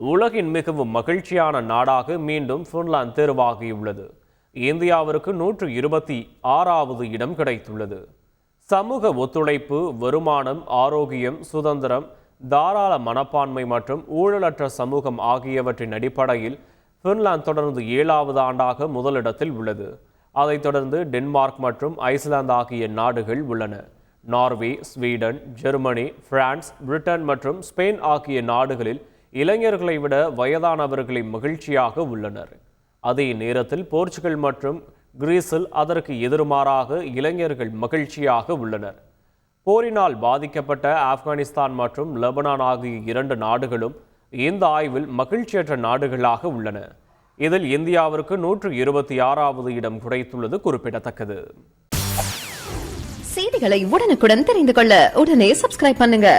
உலகின் மிகவும் மகிழ்ச்சியான நாடாக மீண்டும் பின்லாந்து தேர்வாகியுள்ளது. இந்தியாவிற்கு நூற்று இருபத்தி ஆறாவது இடம் கிடைத்துள்ளது. சமூக ஒத்துழைப்பு வருமானம் ஆரோக்கியம் சுதந்திரம் தாராள மனப்பான்மை மற்றும் ஊழலற்ற சமூகம் ஆகியவற்றின் அடிப்படையில் பின்லாந்து தொடர்ந்து ஏழாவது ஆண்டாக முதலிடத்தில் உள்ளது. அதைத் தொடர்ந்து டென்மார்க் மற்றும் ஐஸ்லாந்து ஆகிய நாடுகள் உள்ளன. Norway Sweden Germany France Britain மற்றும் ஸ்பெயின் ஆகிய நாடுகளில் இளைஞர்களை விட வயதானவர்களை மகிழ்ச்சியாக உள்ளனர். அதே நேரத்தில் போர்ச்சுகல் மற்றும் கிரீஸில் அதற்கு எதிர்மாறாக இளைஞர்கள் மகிழ்ச்சியாக உள்ளனர். போரினால் பாதிக்கப்பட்ட ஆப்கானிஸ்தான் மற்றும் லெபனான் ஆகிய இரண்டு நாடுகளும் இந்த ஆய்வில் மகிழ்ச்சியற்ற நாடுகளாக உள்ளன. இதில் இந்தியாவிற்கு நூற்று இருபத்தி ஆறாவது இடம் குறைத்துள்ளது குறிப்பிடத்தக்கது. செய்திகளை உடனுக்குடன் தெரிந்து கொள்ள உடனே சப்ஸ்கிரைப் பண்ணுங்க.